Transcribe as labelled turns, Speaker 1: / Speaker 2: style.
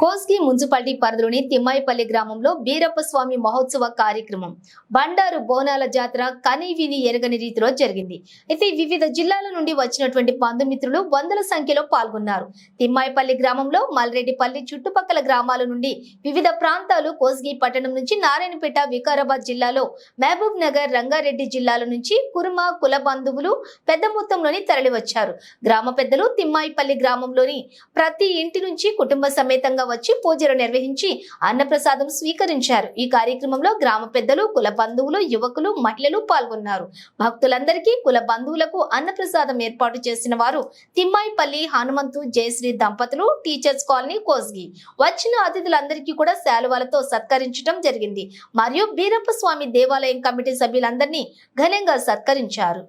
Speaker 1: Kosgi municipality పరిధిలోని తిమ్మాయిపల్లి గ్రామంలో బీరప్ప స్వామి మహోత్సవ కార్యక్రమం. బండారు బోనాల జాతర కనీవిని ఎరగని రీతిలో జరిగింది. అయితే వివిధ జిల్లాల నుండి వచ్చినటువంటి బంధుమిత్రులు వందల సంఖ్యలో పాల్గొన్నారు. తిమ్మాయిపల్లి గ్రామంలో మల్రెడ్డిపల్లి చుట్టుపక్కల గ్రామాల నుండి వివిధ ప్రాంతాలు కోస్గి పట్టణం నుంచి నారాయణపేట వికారాబాద్ జిల్లాలో మహబూబ్ నగర్ రంగారెడ్డి జిల్లాల నుంచి కుర్మ కుల బంధువులు పెద్ద మొత్తంలోని తరలివచ్చారు. గ్రామ పెద్దలు తిమ్మాయిపల్లి గ్రామంలోని ప్రతి ఇంటి నుంచి కుటుంబ సమేతంగా వచ్చి పూజలు నిర్వహించి అన్నప్రసాదం స్వీకరించారు. ఈ కార్యక్రమంలో గ్రామ పెద్దలు కుల బంధువులు యువకులు మహిళలు పాల్గొన్నారు. భక్తులందరికీ కుల బంధువులకు అన్నప్రసాదం ఏర్పాటు చేసిన వారు తిమ్మాయిపల్లి హనుమంతు జయశ్రీ దంపతులు టీచర్స్ కాలనీ కోస్గి. వచ్చిన అతిథులందరికీ కూడా శాలువాలతో సత్కరించడం జరిగింది. మరియు బీరప్ప స్వామి దేవాలయం కమిటీ సభ్యులందరినీ ఘనంగా సత్కరించారు.